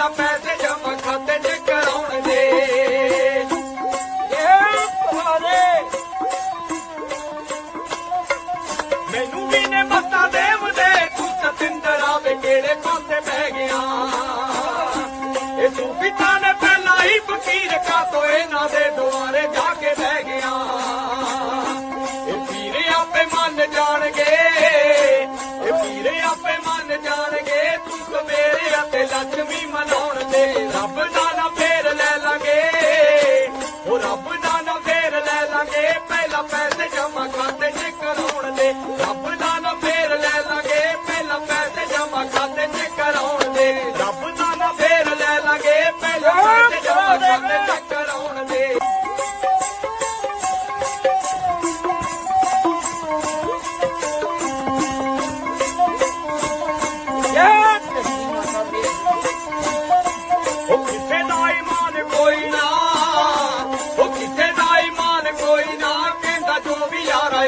ਪਹਿਲਾਂ ਪੈਸੇ ਜਮਾ ਖਾਤੇ 'ਚ ਕਰਾਉਣ ਦੇ। ਇਹ ਤੁਹਾਡੇ ਮੈਨੂੰ ਵੀ ਨੇ ਦੇਵ ਦੇ? ਤੂੰ ਸਤਿੰਦਰ ਆਵੇ ਕਿਹੜੇ ਪਾਸੇ ਬਹਿ ਗਿਆ? ਇਹ ਸੂਫੀਤਾ ਨੇ ਪਹਿਲਾਂ ਹੀ ਫਕੀਰ ਕਾ ਤੋ ਇਹਨਾਂ ਦੇ ਦੁਆਰੇ ਜਾ ਕੇ ਬਹਿ ਗਿਆ।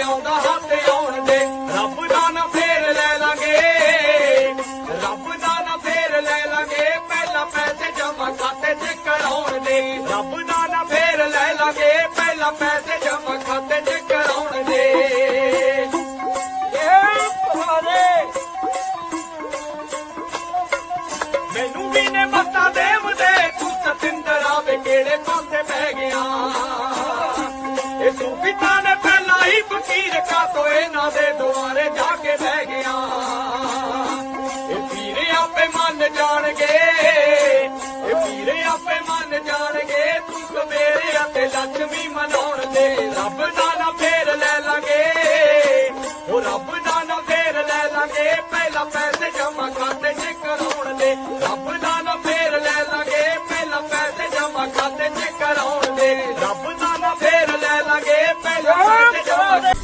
ਆਉਂਦਾ ਹੱਥ ਆਉਣ ਦੇ ਰੱਬ ਦਾ ਨਾ ਫੇਰ ਲੈ ਲਾਂਗੇ। ਰੱਬ ਦਾ ਨਾ ਫੇਰ ਲੈ ਲਾਂਗੇ। ਪਹਿਲਾਂ ਪੈਸੇ ਜਮਾ ਖਾਤੇ 'ਚ ਕਰਾਉਣ ਦੇ। ਰੱਬ ਦਾ ਨਾ ਫੇਰ ਲੈ ਲਾਂਗੇ। ਪਹਿਲਾਂ ਪੈਸੇ ਜਮਾ ਖਾਤੇ 'ਚ ਕਰਾਉਣ ਦੇ। ਮੈਨੂੰ ਵੀ ਨੇ ਮੱਤਾ ਦੇਵਦੇ ਤੂੰ ਸਤਿੰਦਰ ਆਵੇ ਕਿਹੜੇ ਪਾਸੇ ਪੈ ਗਿਆ? ਇਹ ਸੂਫੀਤਾ ਨੇ ਪਹਿਲਾਂ ਫਕੀਰ ਕਾ ਤੋ ਇਹਨਾਂ ਦੇ ਦੁਆਰੇ ਜਾ ਕੇ ਬਹਿ ਗਿਆ। ਇਹ ਪੀਰ ਆਪੇ ਮੰਨ ਜਾਣਗੇ, ਇਹ ਪੀਰ ਆਪੇ ਮੰਨ ਜਾਣਗੇ ਤੂੰ ਮੇਰੇ ਅਤੇ ਲక్ష్ਮੀ ਮਨਾਉਣ ਦੇ। ਰੱਬ ਦਾ ਨਾ ਫੇਰ ਲੈ ਲਾਂਗੇ, ਉਹ ਰੱਬ